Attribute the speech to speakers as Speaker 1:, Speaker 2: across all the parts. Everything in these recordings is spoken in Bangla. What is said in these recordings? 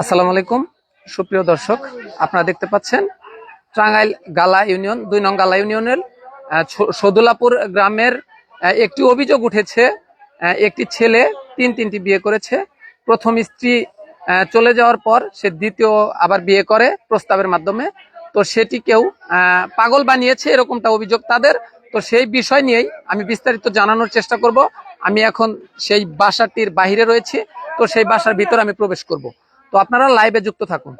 Speaker 1: আসসালামু আলাইকুম। সুপ্রিয় দর্শক, আপনারা দেখতে পাচ্ছেন টাঙ্গাইল গালা ইউনিয়ন, দুই নং গালা ইউনিয়নের সদুলাপুর গ্রামের একটি অভিযোগ উঠেছে একটি ছেলে তিন তিনটি বিয়ে করেছে। প্রথম স্ত্রী চলে যাওয়ার পর সে দ্বিতীয় আবার বিয়ে করে প্রস্তাবের মাধ্যমে। তো সেটি কেউ পাগল বানিয়েছে এরকমটা অভিযোগ তাদের। তো সেই বিষয় নিয়েই আমি বিস্তারিত জানানোর চেষ্টা করব। আমি এখন সেই বাসাটির বাহিরে রয়েছি। তো সেই বাসার ভিতরে আমি প্রবেশ করব। তো আপনারা লাইভে যুক্ত থাকুন।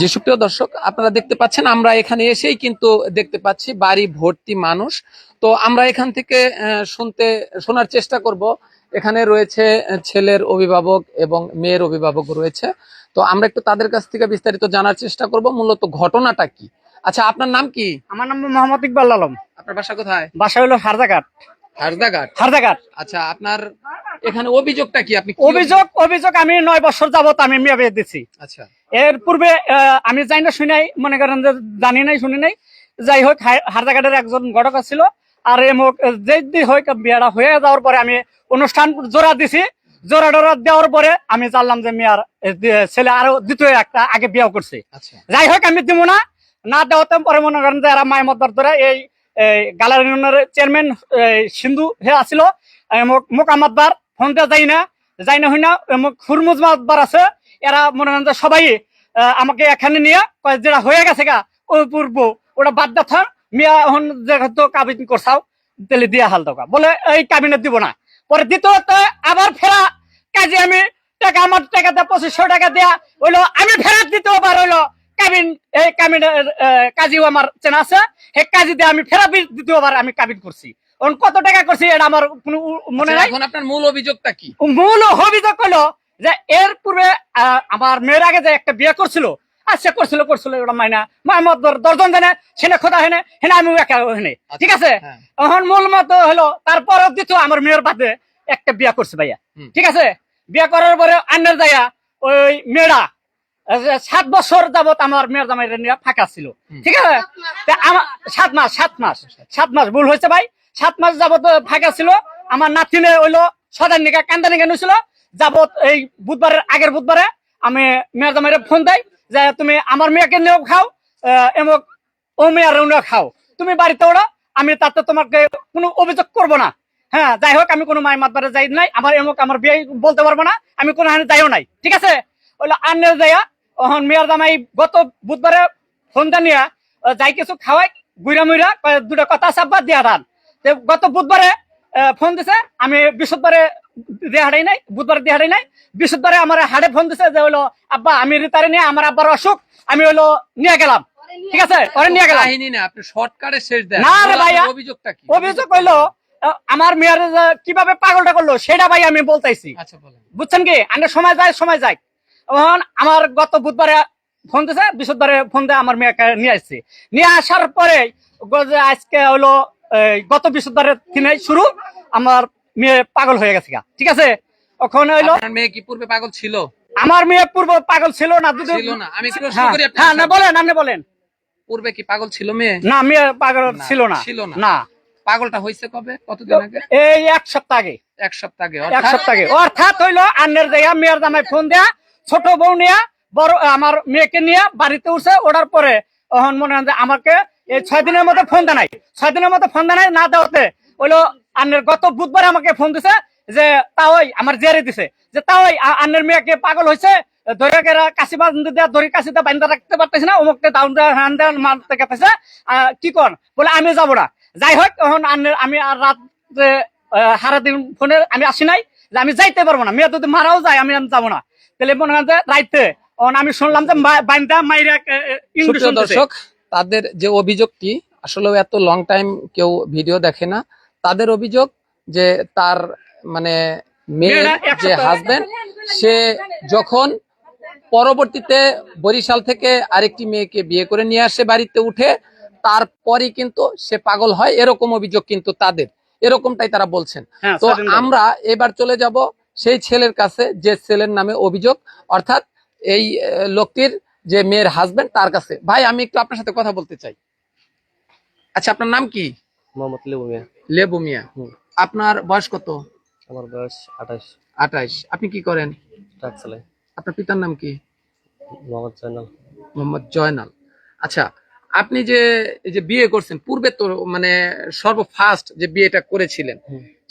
Speaker 1: যে সুপ্রিয় দর্শক, আপনারা দেখতে পাচ্ছেন, আমরা এখানে এসেই কিন্তু দেখতে পাচ্ছি, বাড়ি ভর্তি মানুষ। তো আমরা এখান থেকে শুনতে, শোনার চেষ্টা করব। এখানে রয়েছে ছেলের অভিভাবক এবং মেয়ের অভিভাবক রয়েছে। তো আমরা একটু তাদের কাছ থেকে বিস্তারিত জানার চেষ্টা করব। মূলত ঘটনাটা কি? আচ্ছা আপনার নাম কি?
Speaker 2: আমার নাম মোহাম্মদ ইকবাল আলম।
Speaker 1: আপনার বাসা কোথায়?
Speaker 2: বাসা হলো হারদাঘাট
Speaker 1: হারদাঘাট
Speaker 2: হারদাঘাট
Speaker 1: আচ্ছা আপনার এখানে অভিযোগটা কি? আপনি
Speaker 2: অভিযোগ অভিযোগ আমি নয় বছর যাবত আমি মেয়ে দিচ্ছি
Speaker 1: আচ্ছা।
Speaker 2: এর পূর্বে আমি যাই না শুনাই মনে করেন যে জানি নাই শুনি নাই। যাই হোক হারদাঘাটের একজন ঘটক ছিল আর এমক যে হোক বিয়েটা হয়ে যাওয়ার পরে আমি অনুষ্ঠান জোড়া দিছি। জোড়া ডোরা দেওয়ার পরে আমি জানলাম যে মেয়ার ছেলে আরও দ্বিতীয় একটা আগে বিয়ে করছে।
Speaker 1: আচ্ছা।
Speaker 2: যাই হোক আমি দিব না। না দেওয়াতে পরে মনে করেন যে এরা মায় মদ্দার ধরে এই গালার ইউনিয়নের চেয়ারম্যান সিন্ধু হে আসিল মোকামাতবার ফোন দিয়ে যাই না যাই না হই না হুরমুজ মাতবার আছে, এরা মনে করেন যে সবাই আমাকে এখানে নিয়ে যেটা হয়ে গেছে গা ওই পূর্ব, ওটা বাদ দা থাম মিয়া এখন যেহেতু কাবিন করছাও, তেলে দিয়া হাল দোকা বলে এই কাবিনে দিব না। পরে দ্বিতীয়ত, আবার ফেরা, কাজে আমি টাকা আমার টাকা দেয়া, পঁচিশশো টাকা দেয়া, হইল, আমি ফেরত দিতেও পার হইল। কাবিন এই কাবিনের আহ, কাজীও আমার চেনা আছে। সেই কাজী দিয়ে আমি ফেরত দ্বিতীয়বার আমি কাবিন করছি। এখন কত টাকা করছি এটা আমার কোনো মনে
Speaker 1: আচ্ছা,
Speaker 2: নাই।
Speaker 1: এখন আপনার মূল অভিযোগটা কি?
Speaker 2: মূল অভিযোগ হলো যে এর পূর্বে আমার মেয়ের আগে যে একটা বিয়ে করছিল আর সে করছিল করছিল ওটা মাইনা। মাহমদ দর্জন জানে সেনে খোদা হেনে হেনে আমি একা হেনে। ঠিক আছে?
Speaker 1: হ্যাঁ।
Speaker 2: এখন মূল মত হলো তারপরে আমার মেয়ের বাদে একটা বিয়ে করছে ভাইয়া। ঠিক আছে? বিয়ে করার পরে আন্নার যাইয়া ওই মেয়েরা সাত বছর যাবত আমার মেয়ের জামাই নিয়ে ফাঁকা ছিল। ঠিক আছে? সাত মাস। সাত মাস সাত মাস ভুল হয়েছে ভাই। সাত মাস যাবত ফাঁকা ছিল। আমার নাতিনে হইল সদার নিকা কান্দা নিকা নিছিল। যাবত এই বুধবারের আগের বুধবারে আমি মেয়ের জামাইরে ফোন দেয় যে তুমি আমার মেয়েকে নিয়েও খাও আহ, এবং ও মেয়ের নিয়েও খাও। তুমি বাড়িতে ওড়ো আমি তাতে তোমাকে কোনো অভিযোগ করব না। হ্যাঁ যাই হোক আমি কোনো মায়ের মাতবারে যাই নাই। আমার এমক আমার বিয়ে বলতে পারব না। আমি কোনো হানে যাইও নাই। ঠিক আছে? ওইলো যাইয়া ওহন মেয়ের জামাই গত বুধবারে ফোন নিয়া যাই কিছু খাওয়াই গুইরা মুইরা দুটো কথা চাপবা দিয়া ধান গত বুধবারে ফোন দিছে আমি বৃহস্পতিবারে দিয়ে হারাই নাই বুধবারে দিয়ে হারাই নাই বৃহস্পতিবারে আমার হাড়ে ফোন দিছে যে হইল আব্বা আমি রিতারে নিয়ে আমার আব্বার অসুখ আমি হইল নিয়ে গেলাম। ঠিক আছে? ওরে নিয়ে গেলাম।
Speaker 1: কাহিনী না আপনি শর্টকাটে শেষ দেন।
Speaker 2: না রে
Speaker 1: মূল
Speaker 2: ভাইয়া।
Speaker 1: অভিযোগটা কি?
Speaker 2: অভিযোগ হইল আমার মেয়ের কীভাবে পাগলটা করল সেটা ভাই আমি বলতেছি
Speaker 1: আচ্ছা
Speaker 2: বুঝছেন কি? আমরা সময় যায় সময় যায় আমার গত বুধবারে ফোন দিছে বৃহস্পতিবারে ফোন দিয়ে আমার মেয়েকে নিয়ে আসছি। নিয়ে আসার পরে আজকে হলো গত বৃহস্পতিবারের দিনে শুরু আমার মেয়ে পাগল হয়ে গেছে ঠিক আছে? ওখানে হইল
Speaker 1: মেয়ে কি পূর্বে পাগল ছিল?
Speaker 2: আমার মেয়ে পূর্ব পাগল ছিল না দুটো
Speaker 1: ছিল না। আমি
Speaker 2: হ্যাঁ
Speaker 1: করি
Speaker 2: হ্যাঁ, না বলেন আপনি বলেন।
Speaker 1: পূর্বে কি পাগল ছিল মেয়ে?
Speaker 2: না মেয়ে পাগল ছিল না।
Speaker 1: ছিল না।
Speaker 2: না।
Speaker 1: পাগলটা হয়েছে কবে? কতদিন আগে?
Speaker 2: এই এক সপ্তাহ আগে।
Speaker 1: এক সপ্তাহ আগে
Speaker 2: এক সপ্তাহ আগে। অর্থাৎ হইল আন্নের জায়গা মেয়ের জামাই ফোন দেয়া ছোট বউ নিয়া, বড়, আমার মেয়েকে নিয়ে বাড়িতে উঠছে, ওঠার পরে তখন মনে হয় আমাকে ছয় দিনের মধ্যে ফোন দেয় নাই। ছয় দিনের মধ্যে ফোন দেয় নাই, না দেওয়াতে হইল আন্নের গত বুধবার আমাকে ফোন দিছে যে তাওই আমার জেরে দিছে। যে তাওই আন্নের মেয়েকে পাগল হয়েছে রাখতে পারতেছে না কি কর বলে, আমি যাব না। যাই হোক তখন আন্নের, আমি আর রাত হারা দিন ফোনে আমি আসি নাই যে আমি যাইতে পারব না। মেয়ে যদি মারাও যায়, আমি যাব না। তাহলে মনে যে রাইতে। আমি শুনলাম যে বাইন্দা মাইরা ইংলিশ
Speaker 1: দর্শক তাদের যে অভিযোগটি আসলে এত লং টাইম কেউ ভিডিও দেখে না। তাদের অভিযোগ যে তার মানে মেয়ের যে হাজবেন্ড সে যখন পরবর্তীতে বরিশাল থেকে আরেকটি মেয়েকে বিয়ে করে নিয়ে আসে বাড়িতে উঠে তারপরই কিন্তু সে পাগল হয়। এরকম অভিযোগ কিন্তু তাদের। এরকমটাই তারা বলছেন।
Speaker 2: হ্যাঁ,
Speaker 1: তো আমরা এবার চলে যাব সেই ছেলের কাছে যে ছেলের নামে অভিযোগ অর্থাৎ এই লোকটির যে মেয়ের হাজবেন্ড তার কাছে। ভাই আমি একটু আপনার সাথে কথা বলতে চাই। আচ্ছা আপনার নাম কি?
Speaker 3: মোহাম্মদ লেবু মিয়া।
Speaker 1: লেবু মিয়া। আপনার বয়স কত?
Speaker 3: আমার বয়স আঠাশ।
Speaker 1: আঠাইশ আপনি কি করেন?
Speaker 3: ট্রাক চালাই
Speaker 1: আপনার পিতার নাম কি?
Speaker 3: মোহাম্মদ জয়নাল।
Speaker 1: মোহাম্মদ জয়নাল। আচ্ছা আপনি যে এই যে বিয়ে করছেন পূর্বে তো মানে সর্বফার্স্ট যে বিয়েটা করেছিলেন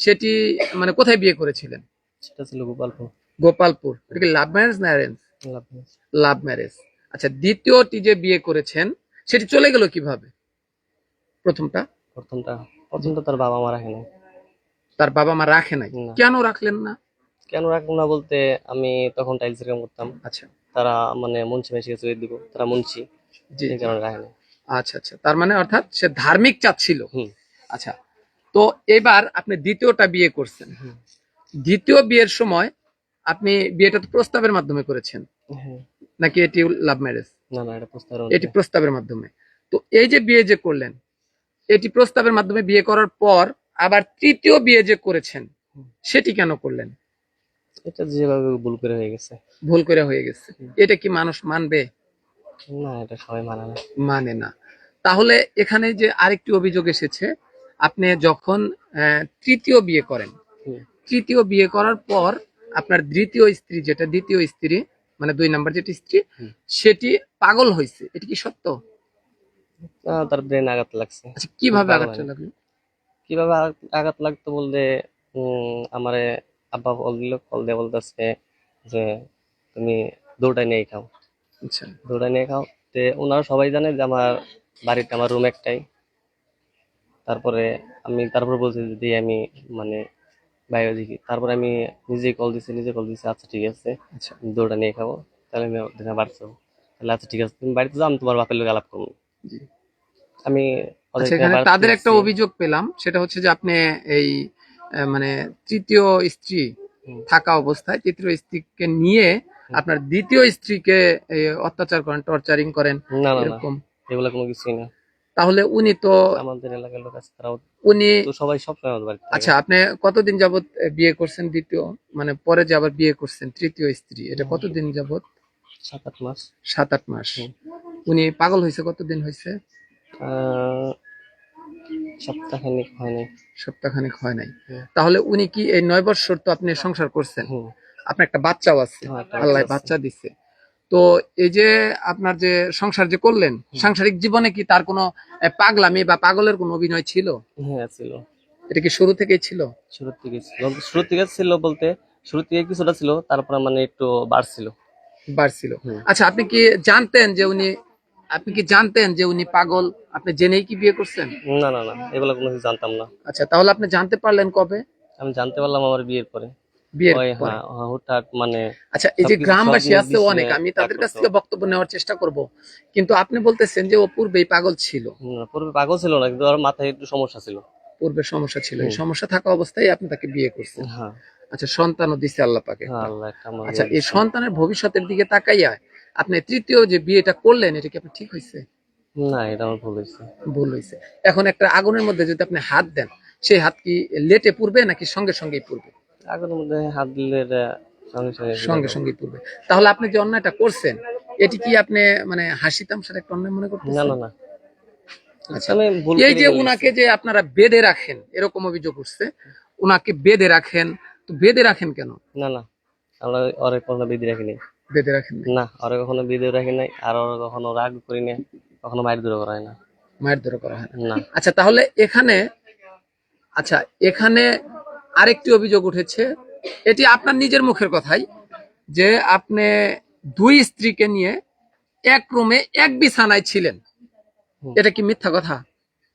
Speaker 1: সেটি মানে কোথায় বিয়ে করেছিলেন?
Speaker 3: সেটা ছিল গোপালপুর।
Speaker 1: গোপালপুর। এটা কি লাভ ম্যারেজ না অ্যারেঞ্জ লাভ ম্যারেজ আচ্ছা দ্বিতীয়টি যে বিয়ে করেছেন সেটি চলে গেল কীভাবে? প্রথমটা?
Speaker 3: প্রথমটা প্রথমটা তার বাবা রাখে নাই।
Speaker 1: তার বাবা মা রাখে নাই? কেন রাখলেন না?
Speaker 3: কেন না বলতে আমি তখন টাইলসের কাম করতাম।
Speaker 1: আচ্ছা।
Speaker 3: তারা মানে মুন্সি মেশি চলে দিব। তারা মুন্সি।
Speaker 1: জি
Speaker 3: কারণে রাখে নাই।
Speaker 1: আচ্ছা আচ্ছা। তার মানে অর্থাৎ সে ধার্মিক চাচ্ছিল।
Speaker 3: হুম।
Speaker 1: আচ্ছা। তো এবার আপনি দ্বিতীয়টা বিয়ে করছেন। দ্বিতীয় বিয়ের সময় আপনি বিয়েটা তো প্রস্তাবের মাধ্যমে করেছেন।
Speaker 3: হ্যাঁ।
Speaker 1: নাকি এটি লাভ ম্যারেজ?
Speaker 3: না না এটা প্রস্তাব
Speaker 1: এটি প্রস্তাবের মাধ্যমে। তো এই যে বিয়ে যে করলেন এটি প্রস্তাবের মাধ্যমে বিয়ে করার পর আবার তৃতীয় বিয়ে যে করেছেন সেটি কেন করলেন?
Speaker 3: এটা যেভাবে ভুল করে হয়ে গেছে।
Speaker 1: ভুল করে হয়ে গেছে। এটা কি মানুষ মানবে?
Speaker 3: না এটা সবাই মানে না।
Speaker 1: মানে না। তাহলে এখানে যে আরেকটি অভিযোগ এসেছে আপনি যখন তৃতীয় বিয়ে করেন। তৃতীয় বিয়ে করার পর আপনার দ্বিতীয় স্ত্রী যেটা দ্বিতীয় স্ত্রী মানে দুই নাম্বার যেটি স্ত্রী সেটি পাগল হয়েছে এটা কি সত্য?
Speaker 3: তার ব্রেন আঘাত লাগছে।
Speaker 1: আচ্ছা কীভাবে আঘাতটা
Speaker 3: হয়নি।
Speaker 1: লাগল?
Speaker 3: কীভাবে আঘাত- আঘাত লাগতো বলতে আমারে আব্বা কল দিল কল দিয়ে বলতেছে যে তুমি দৌড়াই নিয়ে খাও।
Speaker 1: আচ্ছা।
Speaker 3: দৌড়াই নিয়ে খাও। তে ওনারা সবাই জানে যে আমার বাড়িতে আমার রুম একটাই। তারপরে আমি তারপর বলছি যদি আমি মানে বাইরে দেখি তারপরে আমি নিজেই কল দিছি নিজে কল দিছি আচ্ছা ঠিক আছে
Speaker 1: আচ্ছা।
Speaker 3: দৌড়া নিয়ে খাব তাহলে আমি ওখানে বাড়ি যাব। তাহলে আচ্ছা ঠিক আছে তুমি বাড়িতে যাও আমি তোমার বাপের লোক আলাপ করব। আমি
Speaker 1: আচ্ছা তাদের একটা অভিযোগ পেলাম সেটা হচ্ছে যে আপনি এই মানে তৃতীয় স্ত্রী থাকা অবস্থায় তৃতীয় স্ত্রীকে নিয়ে আপনার দ্বিতীয় স্ত্রীকে অত্যাচার করেন টর্চারিং করেন
Speaker 3: না না
Speaker 1: এরকম?
Speaker 3: এগুলো কোনো কিছুই না।
Speaker 1: তাহলে উনি তো
Speaker 3: আমাদের এলাকার লোক আছে তারাও
Speaker 1: উনি
Speaker 3: তো সবাই সবসময় আমাদের বাড়িতে
Speaker 1: আচ্ছা আপনি কতদিন যাবত বিয়ে করছেন দ্বিতীয়? মানে পরে যে আবার বিয়ে করছেন তৃতীয় স্ত্রী এটা কতদিন যাবত
Speaker 3: সাত আট মাস।
Speaker 1: সাত আট মাস। উনি পাগল হয়েছে কতদিন হয়েছে?
Speaker 3: সপ্তাহখানিক হয়নি
Speaker 1: সপ্তাহখানেক হয় নাই। তাহলে উনি কি এই নয় বছর তো আপনি সংসার করছেন? আপনার একটা বাচ্চাও আছে।
Speaker 3: হ্যাঁ,
Speaker 1: আল্লাহ।
Speaker 3: বাচ্চা
Speaker 1: দিচ্ছে তো এই যে আপনার যে সংসার যে করলেন সাংসারিক জীবনে কি তার কোনো পাগলামি বা পাগলের কোনো অভিনয় ছিল?
Speaker 3: হ্যাঁ ছিল।
Speaker 1: এটা কি শুরু থেকেই ছিল?
Speaker 3: শুরুর থেকে ছিল। শুরু থেকে ছিল বলতে শুরু থেকে কিছুটা ছিল তারপরে মানে একটু বাড়ছিল।
Speaker 1: বাড়ছিল। আচ্ছা আপনি কি জানতেন যে উনি আপনি কি জানতেন যে উনি পাগল? আপনি জেনেই কি বিয়ে করছেন?
Speaker 3: না না না এগুলো কোনো কিছু জানতাম না।
Speaker 1: আচ্ছা তাহলে আপনি জানতে পারলেন কবে?
Speaker 3: আমি জানতে পারলাম আমার বিয়ের পরে। মানে
Speaker 1: আচ্ছা এই যে গ্রামবাসী আছে অনেক আমি তাদের কাছ থেকে বক্তব্য নেওয়ার চেষ্টা করব। কিন্তু আপনি বলতেছেন যে ও পূর্বেই পাগল ছিল।
Speaker 3: পূর্বে পাগল ছিল না কিন্তু মাথায় একটু সমস্যা ছিল।
Speaker 1: পূর্বে সমস্যা ছিল। এই সমস্যা থাকা অবস্থায় আপনি তাকে বিয়ে করছেন। আচ্ছা সন্তানও দিছে আল্লাহ পাকে।
Speaker 3: আল্লাহ একটা আমার
Speaker 1: আচ্ছা
Speaker 3: ইয়ে
Speaker 1: এই সন্তানের ভবিষ্যতের দিকে তাকাইয়া আপনি তৃতীয় যে বিয়েটা করলেন এটা কি আপনি ঠিক হয়েছে
Speaker 3: না এটা আমার ভুল হয়েছে
Speaker 1: ভুল হয়েছে এখন একটা আগুনের মধ্যে যদি আপনি হাত দেন সেই হাত কি লেটে পড়বে নাকি সঙ্গে সঙ্গেই পড়বে?
Speaker 3: আগের মধ্যে হাত দিলে এটা সঙ্গে সঙ্গে
Speaker 1: সঙ্গে সঙ্গে পড়বে। তাহলে আপনি যে অন্যায়টা করছেন এটি কি আপনি মানে হাসি তামসার একটা অন্যায় মনে
Speaker 3: না না না।
Speaker 1: আচ্ছা। এই যে। উনাকে যে আপনারা বেঁধে রাখেন এরকম অভিযোগ উঠছে উনাকে বেঁধে রাখেন তো বেঁধে রাখেন কেন?
Speaker 3: না না। আমরা ওরে কখনো বিধি রাখি নাই
Speaker 1: বেঁধে রাখেন না
Speaker 3: না ওরে কখনো বিধি রাখি নাই আর ওরে কখনো রাগ করি নাই কখনো মায়ের দূরে করা হয় না।
Speaker 1: মায়ের ধরে করা হয় না।
Speaker 3: না।
Speaker 1: আচ্ছা তাহলে এখানে আচ্ছা এখানে আরেকটি অভিযোগ উঠেছে। এটি আপনার নিজের মুখের কথাই যে আপনি দুই স্ত্রীকে নিয়ে এক রুমে এক বিছানায় ছিলেন। এটা কি মিথ্যা কথা?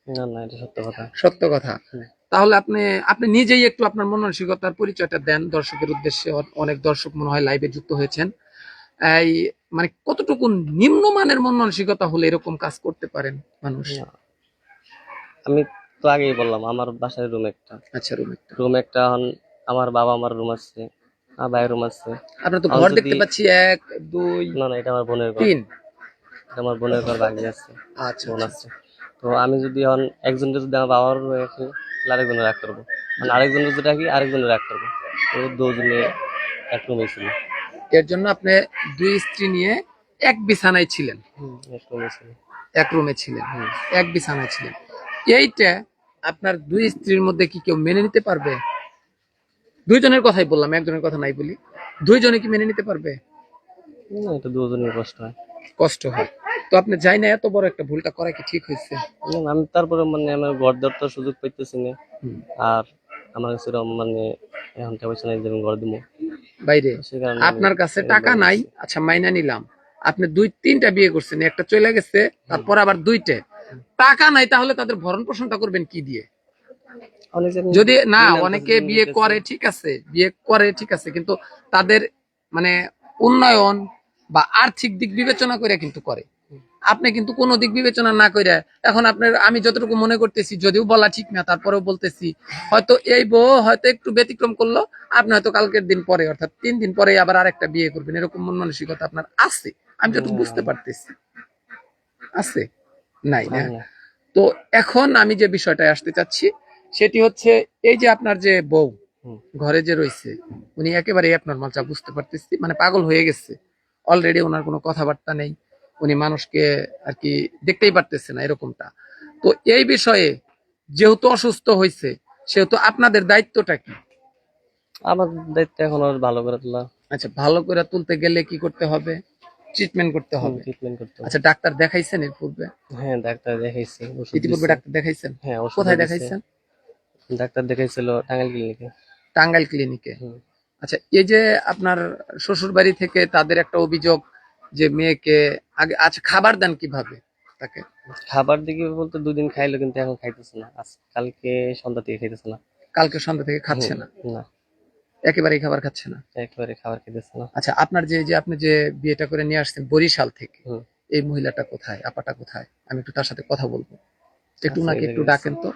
Speaker 3: না না এটা সত্য কথা।
Speaker 1: সত্য কথা। তাহলে আপনি আপনি নিজেই একটু আপনার মন মানসিকতার পরিচয়টা দেন। দর্শকের উদ্দেশ্যে অনেক দর্শক মনে হয় লাইভে যুক্ত হয়েছেন। এই মানে কতটুকু নিম্নমানের মন মানসিকতা হলে এরকম কাজ করতে পারেন মানুষ?
Speaker 3: আমি তো আগেই বললাম আমার বাসায় রুম একটা।
Speaker 1: আচ্ছা রুম একটা।
Speaker 3: রুম একটা এখন আমার বাবা আমার রুম আছে আমার ভাইয়ের রুম আছে।
Speaker 1: আপনার তো ঘর দেখতে পাচ্ছি এক দুই
Speaker 3: না না এটা আমার বোনের ঘর।
Speaker 1: তিন।
Speaker 3: এটা আমার বোনের ঘর বাকি আছে
Speaker 1: আচ্ছা
Speaker 3: বোন
Speaker 1: আচ্ছা।
Speaker 3: আছে। তো আমি যদি এখন একজনকে যদি আমার বাবার রুমে রাখি তাহলে আরেকজনে রাগ করব। মানে আরেকজনের যদি রাখি আরেকজনে রাগ করব। তো দুজনে এক রুমে ছিল।
Speaker 1: এর জন্য আপনি দুই স্ত্রী নিয়ে এক বিছানায় ছিলেন।
Speaker 3: এক রুমে ছিল।
Speaker 1: এক রুমে ছিলেন। এক বিছানায় ছিলেন। এইটা আপনার দুই স্ত্রীর মধ্যে কি কেউ মেনে নিতে পারবে? দুইজনের কথাই বললাম একজনের কথা নাই বলি। দুইজনে কি মেনে নিতে পারবে?
Speaker 3: না, এটা দুজনের কষ্ট হয়।
Speaker 1: কষ্ট হয়। তো আপনি যাই না এত বড় একটা ভুলটা করা কি ঠিক হয়েছে?
Speaker 3: আমি তারপরে মানে আমার ঘর দেওয়ার সুযোগ পাইতেছি না। আর আমার কাছে মানে এখন টাকা পয়সা নাই ঘর দিব।
Speaker 1: বাইরে। আপনার কাছে টাকা নাই আচ্ছা মাইনা নিলাম। আপনি দুই তিনটা বিয়ে করছেন একটা চলে গেছে তারপর আবার দুইটা। টাকা নাই তাহলে তাদের ভরণ পোষণটা করবেন কি দিয়ে? যদি না অনেকে বিয়ে করে ঠিক আছে বিয়ে করে ঠিক আছে কিন্তু তাদের মানে উন্নয়ন বা আর্থিক দিক বিবেচনা করে কিন্তু করে। আপনি কিন্তু কোনো দিক বিবেচনা না করে এখন আপনার আমি যতটুকু মনে করতেছি যদিও বলা ঠিক না তারপরেও বলতেছি হয়তো এই বউ হয়তো একটু ব্যতিক্রম করল আপনি হয়তো কালকের দিন পরে অর্থাৎ তিন দিন পরে আবার আরেকটা বিয়ে করবেন এরকম মন মানসিকতা আপনার আছে। আমি যতটুকু বুঝতে পারতেছি আছে। নাই না? তো এখন আমি যে বিষয়টা আসতে চাচ্ছি সেটি হচ্ছে এই যে আপনার যে বউ ঘরে যে রয়েছে উনি একেবারে নর্মাল যা বুঝতে পারতেছি মানে পাগল হয়ে গেছে। অলরেডি ওনার কোনো কথাবার্তা নেই উনি মানুষকে আর কি দেখতেই পারতেছে না এরকমটা। তো এই বিষয়ে যেহেতু অসুস্থ হয়েছে সেহেতু আপনাদের দায়িত্বটা কি?
Speaker 3: আমার দায়িত্ব এখন আর ভালো করে তোলা।
Speaker 1: আচ্ছা ভালো করে তুলতে গেলে কি করতে হবে? ট্রিটমেন্ট করতে হবে।
Speaker 3: ট্রিটমেন্ট করতে।
Speaker 1: আচ্ছা ডাক্তার দেখাইছেন এর পূর্বে?
Speaker 3: হ্যাঁ ডাক্তার দেখাইছি ওষুধ
Speaker 1: ইতিপূর্বে ডাক্তার দেখাইছেন?
Speaker 3: হ্যাঁ ওষুধ
Speaker 1: কোথায় দেখাইছেন?
Speaker 3: ডাক্তার দেখাইছিল টাঙ্গাইল ক্লিনিকে।
Speaker 1: টাঙ্গাইল ক্লিনিকে। আচ্ছা এই যে আপনার শ্বশুর বাড়ি থেকে তাদের একটা অভিযোগ যে মেয়েকে আগে আচ্ছা খাবার দেন কীভাবে তাকে?
Speaker 3: খাবার দিকে বলতে দুদিন খাইলো কিন্তু এখন খাইতেছে না। আজ কালকে সন্ধ্যা থেকে খাইতেছে না।
Speaker 1: কালকে সন্ধ্যা থেকে খাচ্ছে না।
Speaker 3: না।
Speaker 1: একেবারেই খাবার খাচ্ছে না।
Speaker 3: একেবারে খাবার খাইতেছে না।
Speaker 1: আচ্ছা আপনার যে যে আপনি যে বিয়েটা করে নিয়ে আসছেন বরিশাল থেকে এই মহিলাটা কোথায় আপাটা কোথায়? আমি একটু তার সাথে কথা বলব। একটু
Speaker 3: আচ্ছা,
Speaker 1: নাকি একটু ডাকেন তো।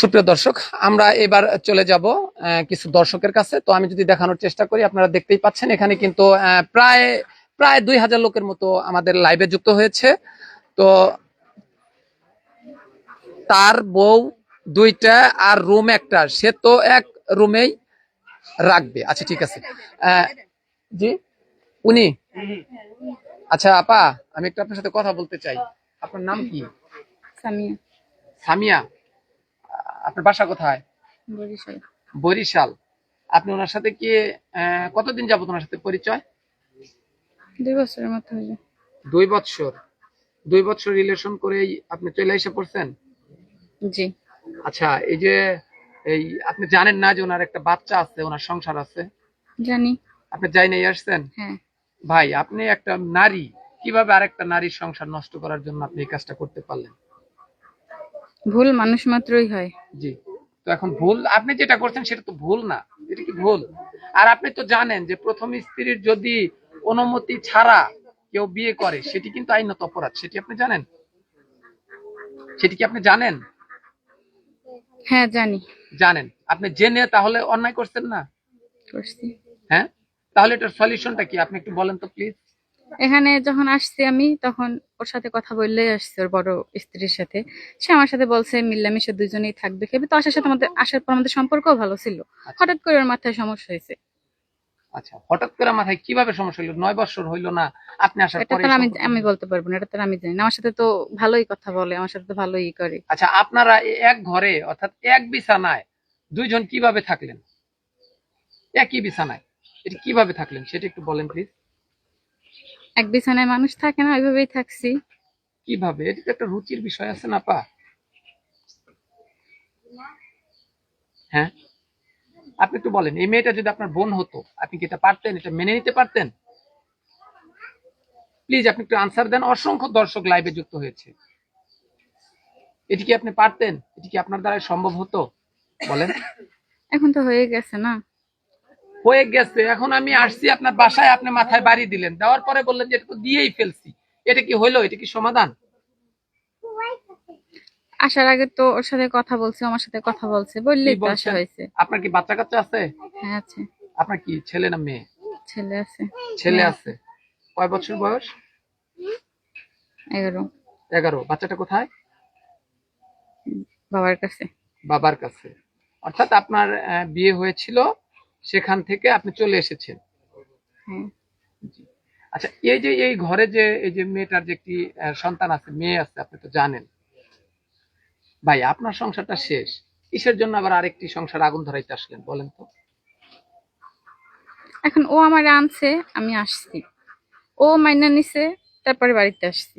Speaker 1: সুপ্রিয় দর্শক আমরা এবার চলে যাব কিছু দর্শকের কাছে। তো আমি যদি দেখানোর চেষ্টা করি আপনারা দেখতেই পাচ্ছেন এখানে কিন্তু প্রায় প্রায় দুই হাজার লোকের মতো আমাদের লাইভে যুক্ত হয়েছে। তো তার বউ দুইটা আর রুম একটা সে তো এক রুমেই রাখবে। আচ্ছা ঠিক আছে। জি? উনি? আচ্ছা আপা আমি একটু আপনার সাথে কথা বলতে চাই। আপনার নাম কি?
Speaker 4: সামিয়া।
Speaker 1: সামিয়া? আপনার বাসা কোথায়?
Speaker 4: বরিশাল।
Speaker 1: বরিশাল। আপনি ওনার সাথে কি কতদিন যাবত ওনার সাথে পরিচয়?
Speaker 4: দুই বছরের মতো হইল
Speaker 1: দুই বছর। দুই বছর রিলেশন করেই আপনি চলে এসে পড়ছেন?
Speaker 4: জি।
Speaker 1: আচ্ছা এই যে এই আপনি জানেন না যে ওনার একটা বাচ্চা আছে ওনার সংসার আছে?
Speaker 4: জানি।
Speaker 1: আপনি যাই নিয়ে আসছেন?
Speaker 4: হ্যাঁ।
Speaker 1: ভাই আপনি একটা নারী কীভাবে আরেকটা নারীর সংসার নষ্ট করার জন্য আপনি এই কাজটা করতে পারলেন?
Speaker 4: ভুল মানুষ মাত্রই হয়।
Speaker 1: জি। তো এখন ভুল আপনি যেটা করছেন সেটা তো ভুল না এটা কি ভুল? আর আপনি তো জানেন যে প্রথম স্ত্রীর যদি অনুমতি ছাড়া কেউ বিয়ে করে সেটি কিন্তু আইনত অপরাধ সেটি আপনি জানেন? সেটি কি আপনি জানেন?
Speaker 4: হ্যাঁ জানি।
Speaker 1: জানেন। আপনি জেনে তাহলে অন্যায় করছেন না?
Speaker 4: করছি।
Speaker 1: হ্যাঁ? তাহলে এটার সলিউশনটা কি? আপনি একটু বলেন তো প্লিজ।
Speaker 4: এখানে যখন আসছি আমি তখন ওর সাথে কথা বললেই আসছে ওর বড় স্ত্রীর সাথে। সে আমার সাথে বলছে মিল্লামিশে দুজনেই থাকবে। খেবে তো আসার সাথে আমাদের আসার পর আমাদের সম্পর্কও ভালো ছিল। হঠাৎ করে ওর মাথায় সমস্যা হয়েছে।
Speaker 1: আচ্ছা হঠাৎ করে মাথায় কীভাবে সমস্যা হইল নয় বছর হইল না আপনি আসার পরে
Speaker 4: তো আমি আমি বলতে পারব না এটা তো আমি জানি না। আমার সাথে তো ভালোই কথা বলে আমার সাথে তো ভালোই করে।
Speaker 1: আচ্ছা আপনারা এক ঘরে অর্থাৎ এক বিছানায় দুইজন কীভাবে থাকলেন? একই বিছানায় এটা কীভাবে থাকলেন? সেটা একটু বলেন প্লিজ
Speaker 4: এক বিছানায় মানুষ থাকে না ওইভাবেই থাকছি।
Speaker 1: কীভাবে? এটা তো একটা রুচির বিষয় আছে না পা হ্যাঁ? আপনি একটু বলেন এই মেয়েটা যদি আপনার বোন হতো আপনি কি এটা পারতেন এটা মেনে নিতে পারতেন? প্লিজ আপনি একটু আনসার দেন অসংখ্য দর্শক লাইভে যুক্ত হয়েছে। এটি কি আপনি পারতেন? এটি কি আপনার দ্বারা সম্ভব হতো? বলেন।
Speaker 4: এখন তো হয়ে গেছে না।
Speaker 1: হয়ে গেছে এখন আমি আসছি আপনার বাসায় আপনি মাথায় বাড়ি দিলেন। দেওয়ার পরে বললেন যে এটা তো দিয়েই ফেলছি। এটা কি হইল? এটা কি সমাধান?
Speaker 4: আসার আগে তো ওর সাথে কথা বলছে আমার সাথে কথা বলছে বললেই
Speaker 1: কি
Speaker 4: তো আসা হয়েছে।
Speaker 1: আপনার কি বাচ্চা কাচ্চা আছে?
Speaker 4: হ্যাঁ আছে।
Speaker 1: আপনার কি ছেলে না মেয়ে?
Speaker 4: ছেলে আছে।
Speaker 1: ছেলে
Speaker 4: হ্যাঁ।
Speaker 1: আছে। কয় বছর বয়স?
Speaker 4: এগারো।
Speaker 1: এগারো। বাচ্চাটা কোথায়?
Speaker 4: বাবার কাছে।
Speaker 1: বাবার কাছে। অর্থাৎ আপনার বিয়ে হয়েছিল সেখান থেকে আপনি চলে এসেছেন।
Speaker 4: হ্যাঁ।
Speaker 1: আচ্ছা এই যে এই ঘরে যে এই যে মেয়েটার যে একটি সন্তান আছে মেয়ে আছে আপনি তো জানেন। ভাই আপনার সংসারটা শেষ। কিসের জন্য আবার আরেকটি সংসার আগুন ধরাইতে আসলেন বলেন তো?
Speaker 4: এখন ও আমার আনছে আমি আসছি। ও মাইনা নিছে তারপরে বাড়িতে আসছি।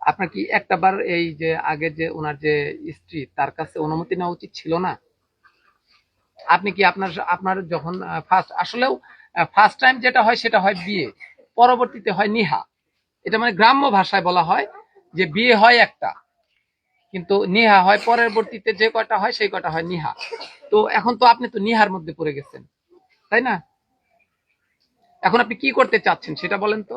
Speaker 1: আপনার কি একটা বার এই যে আগে যে ওনার যে স্ত্রী তার কাছে অনুমতি নেওয়া উচিত ছিল না? আপনি কি আপনার আপনার যখন ফার্স্ট আসলেও ফার্স্ট টাইম যেটা হয় সেটা হয় বিয়ে পরবর্তীতে হয় নিহা। এটা মানে গ্রাম্য ভাষায় বলা হয় যে বিয়ে হয় একটা কিন্তু নিহা হয় পরবর্তীতে যে কয়টা হয় সেই কয়টা হয় নিহা। তো এখন তো আপনি তো নিহার মধ্যে পড়ে গেছেন তাই না? এখন আপনি কি করতে চাচ্ছেন সেটা বলেন তো।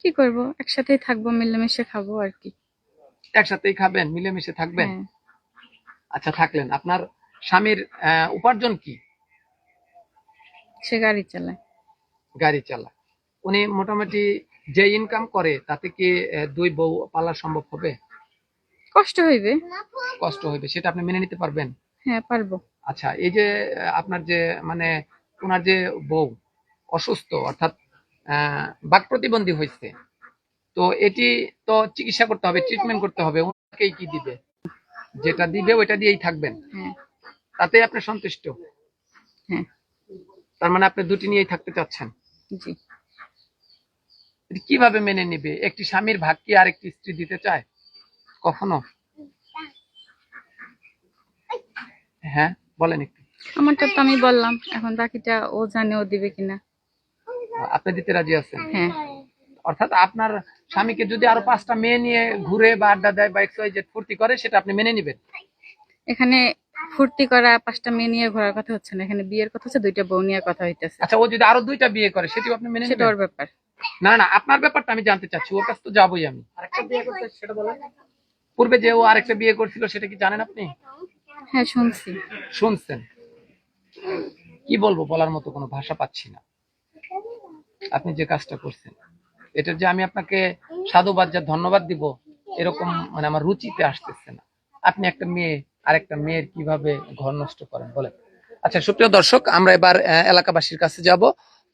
Speaker 4: কি করব? একসাথেই থাকব মিলেমিশে খাব আর কি।
Speaker 1: একসাথেই খাবেন মিলেমিশে থাকবেন?
Speaker 4: হ্যাঁ।
Speaker 1: আচ্ছা থাকলেন। আপনার স্বামীর উপার্জন কি?
Speaker 4: সে গাড়ি চালায়।
Speaker 1: গাড়ি চালায়। উনি মোটামুটি যে ইনকাম করে তাতে কি দুই বউ পালা সম্ভব হবে?
Speaker 4: কষ্ট হইবে।
Speaker 1: কষ্ট হইবে সেটা আপনি মেনে নিতে পারবেন?
Speaker 4: হ্যাঁ পারব।
Speaker 1: আচ্ছা এই যে আপনার যে মানে ওনার যে বউ অসুস্থ অর্থাৎ বাক প্রতিবন্ধী হয়েছে তো এটি তো চিকিৎসা করতে হবে ট্রিটমেন্ট করতে হবে ওনাকেই কি দিবে? যেটা দিবে ওইটা দিয়েই থাকবেন।
Speaker 4: হ্যাঁ।
Speaker 1: তাতে আপনি সন্তুষ্ট?
Speaker 4: হ্যাঁ।
Speaker 1: তার মানে আপনি দুটি নিয়েই থাকতে চাচ্ছেন?
Speaker 4: জি।
Speaker 1: কীভাবে মেনে নিবে? একটি স্বামীর ভাগ কি আরেকটি স্ত্রী দিতে চায়? কখনো? হ্যাঁ বলেন একটু।
Speaker 4: আমারটা তো আমি বললাম এখন বাকিটা ও জানে ও দিবে কিনা।
Speaker 1: আপনি দিতে রাজি আছেন?
Speaker 4: হ্যাঁ।
Speaker 1: অর্থাৎ আপনার স্বামীকে যদি আরও পাঁচটা মেয়ে নিয়ে ঘুরে বা আড্ডা দেয় বা এক্স জেড ফুর্তি করে সেটা আপনি মেনে নিবেন?
Speaker 4: এখানে ফুর্তি করা পাঁচটা মেয়ে নিয়ে ঘোরার কথা হচ্ছে না। এখানে বিয়ের কথা হচ্ছে দুইটা বউ নিয়ে কথা হইতেছে।
Speaker 1: আচ্ছা ও যদি আরও দুইটা বিয়ে করে সেটিও আপনি মেনে
Speaker 4: সেটা ওর ব্যাপার।
Speaker 1: না না আপনার ব্যাপারটা আমি জানতে চাচ্ছি ওর কাছে তো যাবোই আমি।
Speaker 2: আরেকটা বিয়ে করতে সেটা বলেন।
Speaker 1: পূর্বে যে ও আরেকটা বিয়ে করছিল সেটা কি জানেন আপনি?
Speaker 4: হ্যাঁ শুনছি।
Speaker 1: শুনছেন? কি বলব বলার মতো কোনো ভাষা পাচ্ছি না। আপনি যে কাজটা করছেন এটার যে আমি আপনাকে সাধুবাদ যা ধন্যবাদ দিব এরকম মানে আমার রুচিতে আসতেছে না। আপনি একটা মেয়ে আরেকটা মেয়ের কীভাবে ঘর নষ্ট করেন বলেন। আচ্ছা সুপ্রিয় দর্শক আমরা এবার আহ, এলাকাবাসীর কাছে যাব।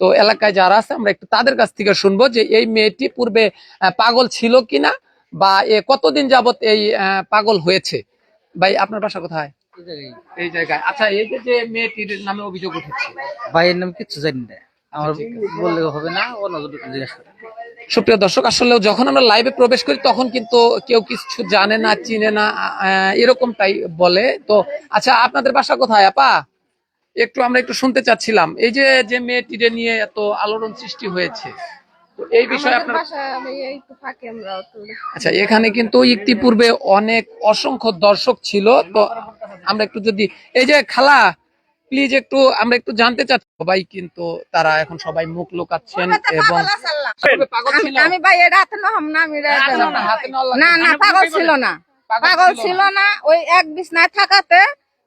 Speaker 1: তো এলাকায় যারা আছে আমরা একটু তাদের কাছ থেকে শুনব যে এই মেয়েটি পূর্বে পাগল ছিল কিনা বা এ কতদিন যাবত এই আহ, পাগল হয়েছে? ভাই আপনার বাসা কোথায়? এই জায়গায়। আচ্ছা এই যে যে মেয়েটির নামে অভিযোগ উঠেছে।
Speaker 5: ভাইয়ের নাম কিচ্ছু জানি না। আমার বললে হবে না ও নজর জিজ্ঞেস
Speaker 1: সুপ্রিয় দর্শক আসলে যখন আমরা লাইভে প্রবেশ করি তখন কিন্তু কেউ কিছু জানে না চিনে না আহ, এরকমটাই বলে। তো আচ্ছা আপনাদের বাসা কোথায় আপা? একটু আমরা একটু শুনতে চাচ্ছিলাম। এই যে যে মেয়েটিরে নিয়ে এত আলোড়ন সৃষ্টি হয়েছে এই বিষয়ে আপনার আচ্ছা এখানে কিন্তু ইতিপূর্বে অনেক অসংখ্য দর্শক ছিল তো আমরা একটু যদি এই যে খালা প্লিজ একটু আমরা একটু জানতে চাচ্ছি সবাই কিন্তু তারা এখন সবাই মুখ লুকাচ্ছেন এবং
Speaker 6: আমি ভাই আমি
Speaker 1: না
Speaker 6: না। পাগল ছিল না। পাগল ছিল না ওই এক বিছনায় থাকাতে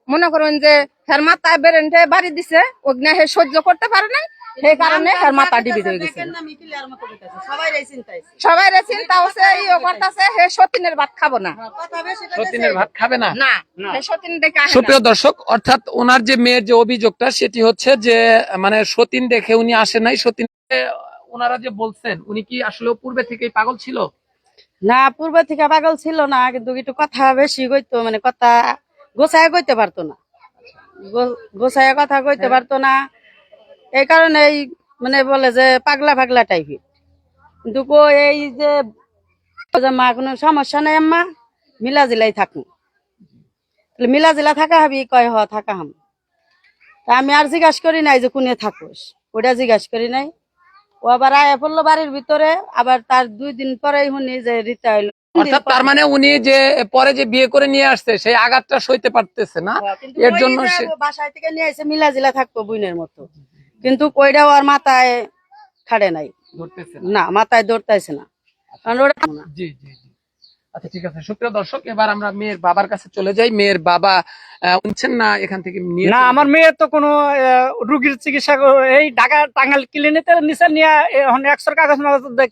Speaker 6: মনে করেন যে হের মাথায় বেরেন্টে বাড়ি দিছে ওগুলা হে সহ্য করতে পারে না সেই কারণে হের মাথা ডিবি হয়ে গেছে। সবাই রে চিন্তা হচ্ছে ইয়ে করতেছে হে সতীনের ভাত খাব না।
Speaker 1: সতীনের ভাত খাবে না?
Speaker 6: না হে সতীন দেখে আসে
Speaker 1: সুপ্রিয় দর্শক অর্থাৎ ওনার যে মেয়ের যে অভিযোগটা সেটি হচ্ছে যে মানে সতীন দেখে উনি আসে নাই। সতীন ওনারা যে বলছেন উনি কি আসলে পূর্বে থেকেই পাগল ছিল?
Speaker 7: না পূর্ব থেকে পাগল ছিল না কিন্তু একটু কথা বেশি কইতো মানে কথা গোছায় কইতে পারতো না। গো- গোছায় কথা কইতে পারতো না। এই কারণে এই মানে বলে যে পাগলা পাগলা টাইপের কিন্তু কো এই যে মা কোনো সমস্যা নাই আম্মা মিলা জিলাই থাকুন তাহলে মিলা জিলা থাকা হবি কয় হ থাকা হাম। তা আমি আর জিজ্ঞাসা করি নাই যে কোনে থাকোস। ওটা জিজ্ঞাসা করি নাই। ও আবার আয়া পড়ল বাড়ির ভিতরে আবার তার দুই দিন পরেই শুনি যে রিতা হইল
Speaker 1: অর্থাৎ তার মানে উনি যে পরে যে বিয়ে করে নিয়ে আসছে সেই আঘাতটা সইতে পারতেছে না। এর জন্য
Speaker 7: বাসায় থেকে নিয়ে এসে মিলাজিলা থাকতো বুইনের মতো। কিন্তু কইটাও আর মাথায় খাড়ে নাই।
Speaker 1: না।
Speaker 7: মাথায় দৌড়তাইছে না। কারণ ওরা
Speaker 1: জি জি। আচ্ছা ঠিক আছে। সুপ্রিয় দর্শক এবার আমরা মেয়ের বাবার কাছে চলে যাই। মেয়ের বাবা আহ, উঠছেন না এখান থেকে নিয়ে
Speaker 2: না আমার মেয়ের তো কোনো রুগীর চিকিৎসা এই ঢাকা টাঙ্গাল ক্লিনিকে নিচে নিয়ে এখন একশোর কাগজ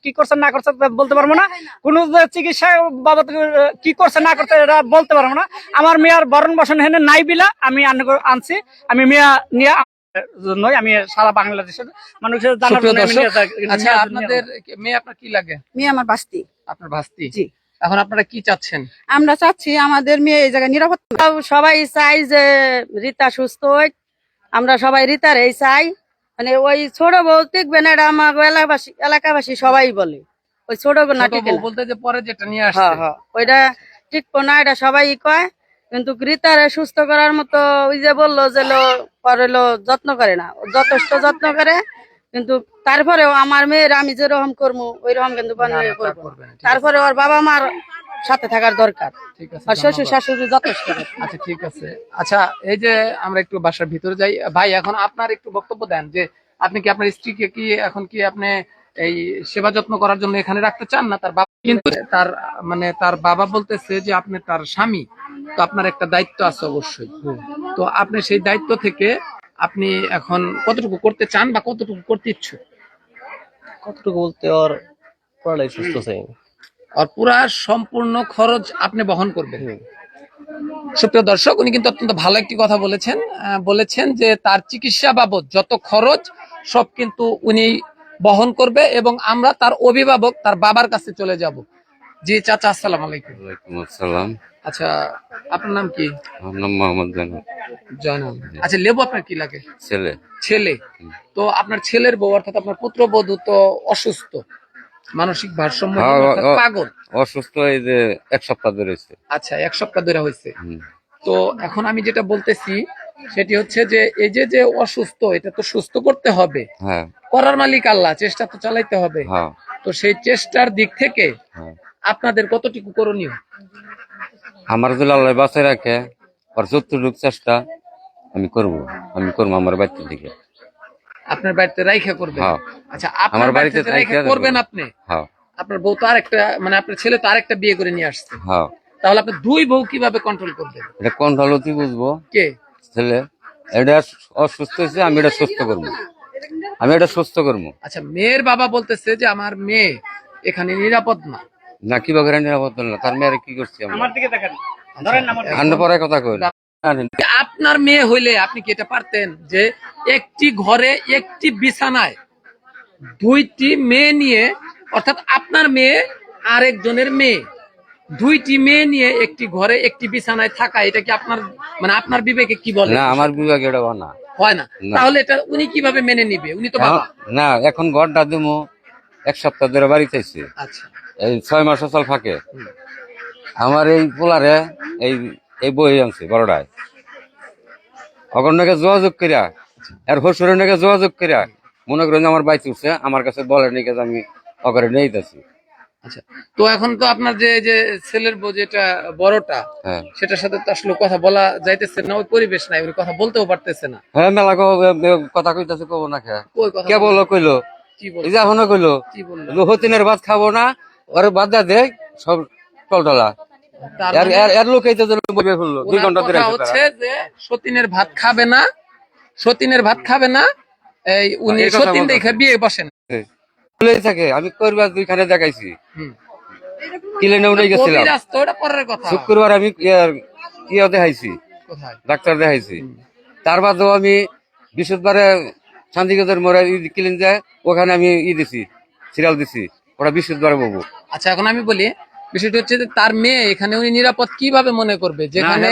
Speaker 2: কি করছে না করছে বলতে পারব না। কোনো চিকিৎসা বাবদ কি করছে না করছে এটা বলতে পারব না। আমার মেয়ের বরণ বসন হেনে নাই বিলা আমি আন- আনছি। আমি মেয়া নিয়ে জন্যই আমি সারা বাংলাদেশের মানুষের জানার
Speaker 1: আচ্ছা আপনাদের মেয়ে আপনার কি লাগে?
Speaker 7: মেয়ে আমার বাস্তি।
Speaker 1: আপনার ভাস্তি
Speaker 7: জি।
Speaker 1: এখন আপনারা কি চাচ্ছেন?
Speaker 7: আমরা চাচ্ছি আমাদের মেয়ে এই জায়গায় নিরাপত্তা সবাই চাই যে রীতা সুস্থ হোক। আমরা সবাই রীতার এই চাই। মানে ওই ছোট বউ টিকবে না এটা আমার এলাকাবাসী এলাকাবাসী সবাই বলে। ওই ছোট বউ না
Speaker 1: ছোট
Speaker 7: টিকে
Speaker 1: বউ
Speaker 7: না।
Speaker 1: বলতে যে পরে যেটা নিয়ে আসছে।
Speaker 7: হ্যাঁ হ্যাঁ। ওইটা টিকবো না এটা সবাই কয়। কিন্তু রীতারে সুস্থ করার মতো ওই যে বলল যে লো পরে লো যত্ন করে না। ও যথেষ্ট যত্ন করে। কিন্তু তারপরেও আমার মেয়ের আমি যেরকম করব ওই রকম কিন্তু তারপরে ওর বাবা মার সাথে থাকার দরকার। আর শ্বশুর শাশুড়ি যথেষ্ট।
Speaker 1: আচ্ছা ঠিক আছে। আচ্ছা এই যে আমরা একটু বাসার ভিতরে যাই ভাই এখন আপনার একটু বক্তব্য দেন যে আপনি কি আপনার স্ত্রীকে কি এখন কি আপনি এই সেবা যত্ন করার জন্য এখানে রাখতে চান না? তার বাবা কিন্তু তার মানে তার বাবা বলতেছে যে আপনি তার স্বামী তো আপনার একটা দায়িত্ব আছে অবশ্যই। তো আপনি সেই দায়িত্ব থেকে আপনি এখন কতটুকু করতে চান বা কতটুকু করতে ইচ্ছুক?
Speaker 3: কতটুকু বলতে ওর পুরাটাই সুস্থ চাই
Speaker 1: আর পুরা সম্পূর্ণ খরচ আপনি বহন করবেন। সুপ্রিয় দর্শক, উনি কিন্তু অত্যন্ত ভালো একটি কথা বলেছেন। বলেছেন যে তার চিকিৎসা বাবদ যত খরচ, সব কিন্তু উনি বহন করবে এবং আমরা তার অভিভাবক, তার বাবার কাছে চলে যাব। জি চাচা আসসালাম আলাইকুম।
Speaker 8: ওয়ালাইকুম আসসালাম।
Speaker 1: আচ্ছা আপনার নাম কি?
Speaker 8: আমার নাম মোহাম্মদ
Speaker 1: আচ্ছা লেবু আপনার কি লাগে?
Speaker 8: ছেলে।
Speaker 1: ছেলে। তো আপনার ছেলের বউ অর্থাৎ আপনার পুত্রবধূ তো অসুস্থ মানসিক ভারসাম্য
Speaker 8: হ্যাঁ,
Speaker 1: পাগল।
Speaker 8: অসুস্থ এই যে এক সপ্তাহ ধরেছে
Speaker 1: আচ্ছা এক সপ্তাহ ধরে হয়েছে। তো এখন আমি যেটা বলতেছি সেটি হচ্ছে যে এই যে যে অসুস্থ এটা তো সুস্থ করতে হবে।
Speaker 8: হ্যাঁ।
Speaker 1: করার মালিক আল্লাহ চেষ্টা তো চালাইতে হবে।
Speaker 8: হ্যাঁ।
Speaker 1: তো সেই চেষ্টার দিক থেকে আপনাদের কতটুকু করণীয়?
Speaker 8: আমার যদি আল্লাহ বাঁচায় রাখে আর যতটুক চেষ্টা আমি করব। আমি করব আমার বাচ্চার দিকে
Speaker 1: আপনার বাড়িতে রাইখা করবেন?
Speaker 8: হ্যাঁ।
Speaker 1: আচ্ছা
Speaker 8: আমার বাড়িতে
Speaker 1: রাইখা করবেন আপনি?
Speaker 8: হ্যাঁ।
Speaker 1: আপনার বউ তো আরেকটা মানে আপনার ছেলে তো আরেকটা বিয়ে করে নিয়ে আসছে।
Speaker 8: হ্যাঁ।
Speaker 1: তাহলে আপনি দুই বউ কীভাবে কন্ট্রোল করবেন?
Speaker 8: এটা কোন হলতি বুঝব।
Speaker 1: কে?
Speaker 8: ছেলে। এটা অসুস্থ হয়েছে আমি এটা সুস্থ করব। আমি এটা সুস্থ করব।
Speaker 1: আচ্ছা মেয়ের বাবা বলতেছে যে আমার মেয়ে এখানে নিরাপদ না।
Speaker 8: না কি বাগেরা নিরাপদ না তার মেয়ের কি করছি আমার?
Speaker 2: দিকে দেখেন। ধরেন
Speaker 8: পরে কথা কই
Speaker 1: আপনার মেয়ে হইলে আপনি কি এটা পারতেন যে একটি ঘরে একটি বিছানায় দুইটি মেয়ে নিয়ে অর্থাৎ আপনার মেয়ে আরেকজনের মেয়ে দুইটি মেয়ে নিয়ে একটি ঘরে একটি বিছানায় থাকা এটা কি আপনার মানে আপনার বিবেকে কি বলে?
Speaker 8: না আমার বিভাগ এটা না।
Speaker 1: হয় না।
Speaker 8: না।
Speaker 1: তাহলে এটা উনি কীভাবে মেনে নিবে? উনি তো
Speaker 8: না এখন ঘরটা দিমু এক সপ্তাহ ধরে বাড়িতে
Speaker 1: আচ্ছা।
Speaker 8: এই ছয় মাস চল ফাঁকে আমার এই পোলারে এই এই বই আনছে বড়টায় অগর নাকি যোগাযোগ করিয়া আর হসুরের নাকি যোগাযোগ করিয়া মনে করেন আমার বাইক উঠছে আমার কাছে বলে নাকি আমি অগরে নিয়ে যাচ্ছি
Speaker 1: আচ্ছা তো এখন তো আপনার যে যে ছেলের বউ যেটা বড়টা
Speaker 8: হ্যাঁ।
Speaker 1: সেটার সাথে তো আসলে কথা বলা যাইতেছে না ওই পরিবেশ নাই উনি কথা বলতেও পারতেছে না।
Speaker 8: হ্যাঁ মেলা কথা কইতাছে কব না খা। কে বলল কইলো?
Speaker 1: কি
Speaker 8: এই এখনও কইলো?
Speaker 1: কি বলল?
Speaker 8: হতিনের ভাত খাব না ওরে বাদ দে দে সব টলটলা। এর
Speaker 1: মানে
Speaker 8: লোক এই তো বইবে ফেলল দুই ঘণ্টা ধরে
Speaker 1: হচ্ছে যে সতীনের ভাত খাবে না সতীনের ভাত খাবে না এই উনি সতীন। দেখে বিয়ে বসেন।
Speaker 8: ভুলেই থাকে আমি করবার দুইখানে দেখাইছি।
Speaker 1: হুম।
Speaker 8: কিলেনে উঠে গেছিলাম। শুক্রবার আমি ইয়ে- ইয়ে দেখাইছি?
Speaker 1: কোথায়?
Speaker 8: ডাক্তার দেখাইছি। তার বাদেও আমি বৃহস্পতিবারে শান্তিগতের মোড়ে কিলিন যায় ওখানে আমি ই দিছি সিরিয়াল দিছি। ওরা বৃহস্পতিবারে বলব
Speaker 1: আচ্ছা এখন আমি বলি বিষয়টা হচ্ছে যে তার মেয়ে এখানে উনি নিরাপদ কীভাবে মনে করবে? যেখানে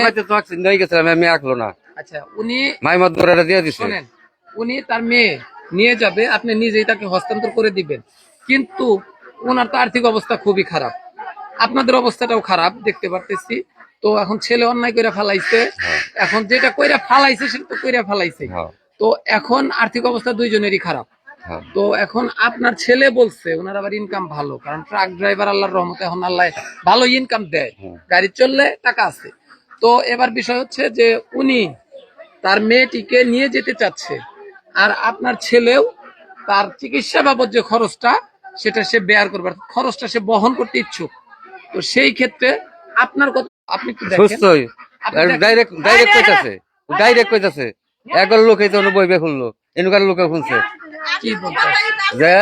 Speaker 8: নিয়ে গেছিলাম আমি আঁকলো না।
Speaker 1: আচ্ছা উনি
Speaker 8: মাই মত ধরে দিয়ে দিছে।
Speaker 1: উনি তার মেয়ে নিয়ে যাবে আপনি নিজেই তাকে হস্তান্তর করে দিবেন। কিন্তু ওনার তো আর্থিক অবস্থা খুবই খারাপ। আপনাদের অবস্থাটাও খারাপ দেখতে পারতেছি। তো এখন ছেলে অন্যায় করে ফালাইছে। এখন যেটা কইরা ফালাইছে সেটা তো কইরা ফালাইছে।
Speaker 8: হ্যাঁ।
Speaker 1: তো এখন আর্থিক অবস্থা দুইজনেরই খারাপ।
Speaker 8: হ্যাঁ
Speaker 1: তো এখন আপনার ছেলে বলছে ওনার আবার ইনকাম ভালো কারণ ট্রাক ড্রাইভার আল্লাহর রহমতে এখন আল্লাহ ভালো ইনকাম দেয়। গাড়ি চললে টাকা আছে। তো এবার বিষয় হচ্ছে যে উনি তার মেয়েটিকে নিয়ে যেতে চাচ্ছে আর আপনার ছেলেও তার চিকিৎসা বাবদ যে খরচটা সেটা সে বেয়ার করবে খরচটা সে বহন করতে ইচ্ছুক। তো সেই ক্ষেত্রে আপনার কত আপনি কি দেখেন।
Speaker 8: ডাইরেক্ট ডাইরেক্ট কইতাছে। ডাইরেক্ট কইতাছে। একবার লোক এই তো বইবে খুললো। এনুকার লোকে খুলছে। যে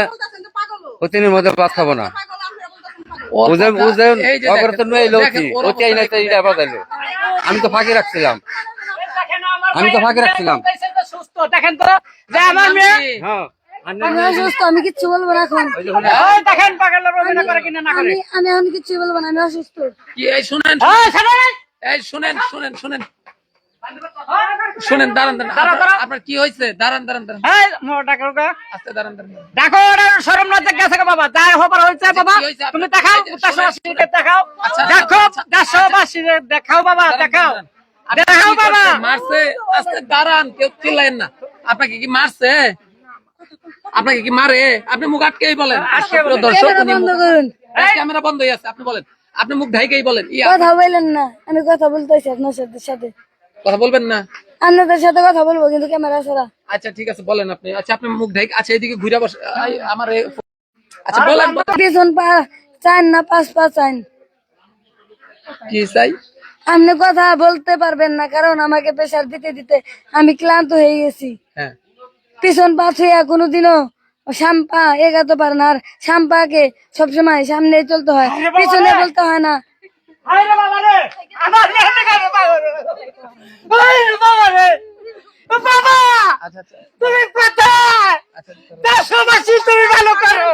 Speaker 8: হতিনের মধ্যে ভাত খাব না। আমি তো ফাঁকি রাখছিলাম। আমি তো ফাঁকি রাখছিলাম।
Speaker 2: দেখেন তো যে আমার মেয়ে
Speaker 8: হ্যাঁ
Speaker 9: আমি কিচ্ছু বলব না এখন।
Speaker 2: এই দেখেন পাগলের অভিনয় করে কিনা না
Speaker 9: আমি এখন কিচ্ছু বলব না আমি অসুস্থ।
Speaker 1: শুনেন
Speaker 2: এই, শুনেন।
Speaker 1: শুনেন দাঁড়ান দাঁড়ান। আপনার কি হয়েছে? দাঁড়ান দাঁড়ান দাঁড়ান।
Speaker 2: এই, মোর ডাকো
Speaker 1: আস্তে দাঁড়ান দাঁড়ান
Speaker 2: দেখো ওরা শরম লজ্জা গেছে বাবা? যাই হবার হয়েছে বাবা।
Speaker 1: কি
Speaker 2: তুমি দেখাও দেখাও।
Speaker 1: আচ্ছা,
Speaker 2: দেখো
Speaker 1: আচ্ছা,
Speaker 2: দেখাও বাবা দেখাও। দেখাও
Speaker 1: কি
Speaker 2: বাবা?
Speaker 1: মারছে? আস্তে দাঁড়ান কেউ চিল্লায়েন না। আপনাকে কি মারছে? আপনাকে কি মারে? আপনি মুখ আটকেই বলেন।
Speaker 2: বলেন।
Speaker 1: দর্শক
Speaker 9: ক্যামেরা বন্ধ
Speaker 1: বন্ধ হয়ে আছে আপনি বলেন। আপনি মুখ ঢাইকেই বলেন। ইয়া।
Speaker 9: কথা বললেন না। আমি কথা বলতেছি আপনার সাথে সাথে।
Speaker 1: কথা বলবেন না?
Speaker 9: আপনাদের সাথে কথা বলব কিন্তু ক্যামেরা ছাড়া।
Speaker 1: আচ্ছা ঠিক আছে বলেন আপনি। আচ্ছা আপনি মুখ ঢাইক আচ্ছা এদিকে ঘুরে বসে আমার আচ্ছা বলেন।
Speaker 9: পিছন পা চান না পাঁচ পা চান
Speaker 1: কি চাই?
Speaker 9: আপনি কথা বলতে পারবেন না কারণ আমাকে প্রেশার দিতে দিতে আমি ক্লান্ত হয়ে গেছি।
Speaker 1: হ্যাঁ।
Speaker 9: পিছন পা ছুঁয়া কোনোদিনও শ্যাম্পা এগাতে পারে না আর শ্যাম্পাকে সবসময় সামনে চলতে হয়। পিছনে বলতে হয় না।
Speaker 2: আরে বাবা রে! আমার লেহেতে গেল বাবা রে! বাবা রে! বাবা!
Speaker 1: আচ্ছা আচ্ছা।
Speaker 2: তুমি কোথায়?
Speaker 1: আচ্ছা
Speaker 2: দেশবাসী তুমি ভালো করো।